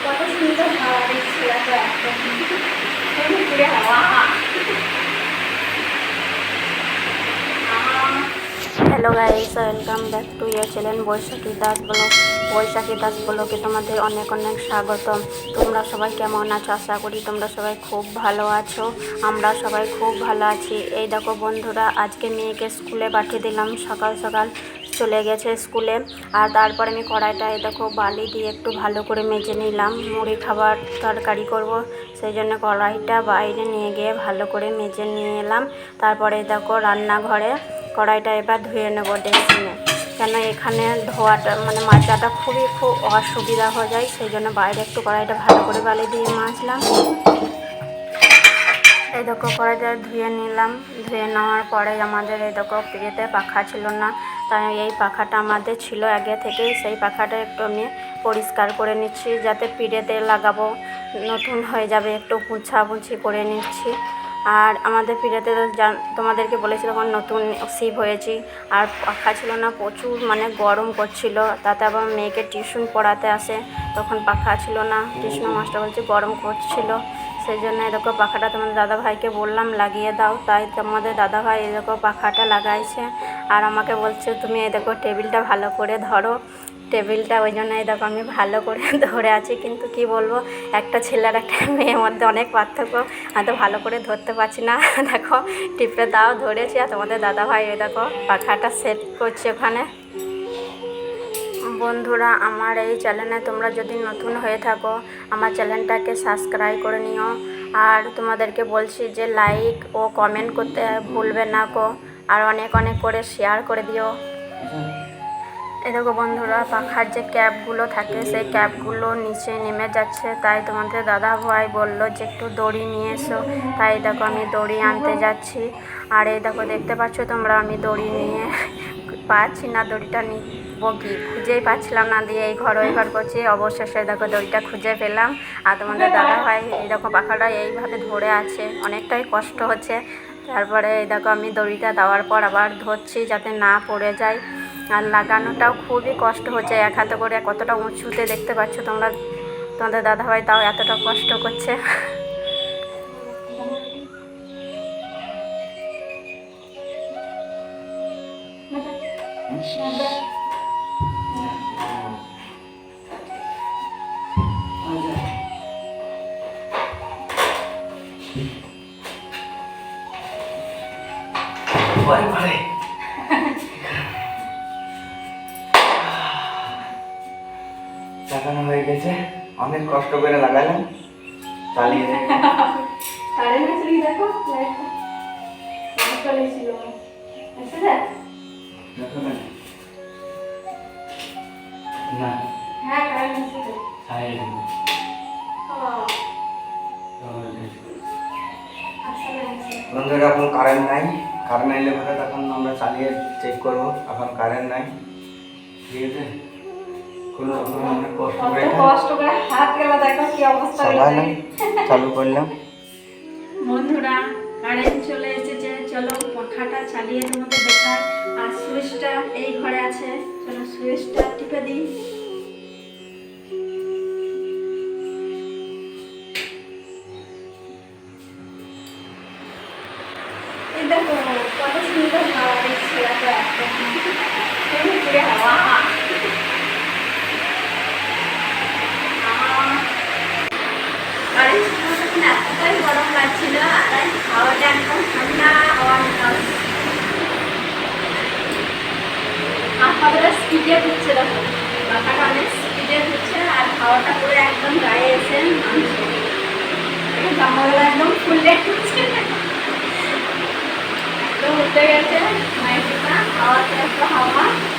Hello guys welcome back to your channel Baishakhi Das বলো বৈশাখী দাস বলোকে তোমাদের অনেক অনেক স্বাগতম। তোমরা সবাই কেমন আছো? আশা করি তোমরা সবাই খুব ভালো আছো। আমরা সবাই খুব ভালো আছি। এই দেখো বন্ধুরা, আজকে মেয়েকে স্কুলে পাঠিয়ে দিলাম সকাল সকাল। চলে গেছে স্কুলে। আর তারপরে আমি কড়াইটা এই দেখো বালি দিয়ে একটু ভালো করে মেজে নিলাম। মুড়ি খাবার তরকারি করব, সেই জন্য কড়াইটা বাইরে নিয়ে গিয়ে ভালো করে মেজে নিয়ে এলাম তারপরে দেখো রান্নাঘরে কড়াইটা এবার ধুয়ে নেব ডেসিনে কেন এখানে ধোয়াটা মানে মাজাটা খুবই খুব অসুবিধা হয়ে যায়, সেই জন্য বাইরে একটু কড়াইটা ভালো করে বালি দিয়ে মাজলাম। এই দেখো কড়াইটা ধুয়ে নিলাম। ধুয়ে নেওয়ার পরে আমাদের এই দেখো পিড়েতে পাখা ছিল না। তাই এই পাখাটা আমাদের ছিল আগে থেকেই। সেই পাখাটা একটু আমি পরিষ্কার করে নিচ্ছি, যাতে পিড়েতে লাগাবো। নতুন হয়ে যাবে, একটু পুছাপুছি করে নিচ্ছি। আর আমাদের পিড়েতে তোমাদেরকে বলেছি তখন নতুন শিব হয়েছি। আর পাখা ছিল না, প্রচুর মানে গরম করছিল। তাতে আবার মেয়েকে টিউশন পড়াতে আসে, তখন পাখা ছিল না। টিউশন মাস্টার বলছে গরম করছিল। সেই জন্য এরকম পাখাটা তোমাদের দাদাভাইকে বললাম, লাগিয়ে দাও। তাই তোমাদের দাদাভাই এরকম পাখাটা লাগাইছে। আর আমাকে বলছে, তুমি এই দেখো টেবিলটা ভালো করে ধরো। টেবিলটা ওই জন্য এই দেখো আমি ভালো করে ধরে আছি। কিন্তু কি বলব, একটা ছেলের একটা মেয়ের মধ্যে অনেক পার্থক্য। আমি তো ভালো করে ধরতে পারছি না। দেখো, টিপে দাও, ধরেছি। আর তোমাদের দাদা ভাই ওই দেখো, পাখাটা সেট করছে ওখানে। বন্ধুরা, আমার এই চ্যানেলে তোমরা যদি নতুন হয়ে থাকো, আমার চ্যানেলটাকে সাবস্ক্রাইব করে নিও। আর তোমাদেরকে বলছি যে লাইক ও কমেন্ট করতে ভুলবে না কো আর অনেক অনেক করে শেয়ার করে দিও। এই দেখো বন্ধুরা, পাখার যে ক্যাপগুলো থাকে, সেই ক্যাপগুলো নিচে নেমে যাচ্ছে। তাই তোমাদের দাদা ভাই বলল যে একটু দড়ি নিয়ে এসো। তাই দেখো আমি দড়ি আনতে যাচ্ছি। আর এই দেখো, দেখতে পাচ্ছ তোমরা, আমি দড়ি নিয়ে পাচ্ছি না, দড়িটা নিব কি? খুঁজেই পাচ্ছিলাম না দিয়ে এই ঘর ওই ঘর করছি। অবশেষে দেখো, দড়িটা খুঁজে পেলাম। আর তোমাদের দাদা ভাই, এই দেখো, পাখাটা এইভাবে ধরে আছে। অনেকটাই কষ্ট হচ্ছে। তারপরে দেখো আমি দড়িটা দেওয়ার পর আবার ধরছি যাতে না পড়ে যায়। আর লাগানোটাও খুবই কষ্ট হচ্ছে, এক হাতে করে কতটা উঁচুতে দেখতে পাচ্ছ তোমরা? তোমাদের দাদাভাই তাও এতটা কষ্ট করছে। বারে বারে লাগানো হয়ে গেছে। অনেক কষ্ট করে লাগালাম। চালিয়ে। কারেন্ট দেখো চলে ছিল দেখো না। না। হ্যাঁ কারেন্ট এসেছে আছে বন্ধুরা এখন কারেন্ট নাই। কারেন্ট এলে পরে তখন আমরা চালিয়ে চেক করব এখন কারেন্ট নাই। ঠিক আছে? কোনো কষ্ট করে কষ্ট করে হাত গেল দেখো কি অবস্থা হলো চালালাম চালু করলাম। বন্ধুরা কারেন্ট চলে এসেছে। চলো পাখাটা চালিয়ে তোমাদের দেখায় আর সুইচটা এই ঘরে আছে। চলো সুইচটা টিপে দিই। গরম লাগছিল স্পিডে ঘুরছে দেখো পাখাটা অনেক স্পিডে আর হাওয়াটা পুরো একদম গায়ে এসে একদম ফুললে ঘুরছে একদম উঠে গেছে নাইটিটা হাওয়াতে একটা হাওয়া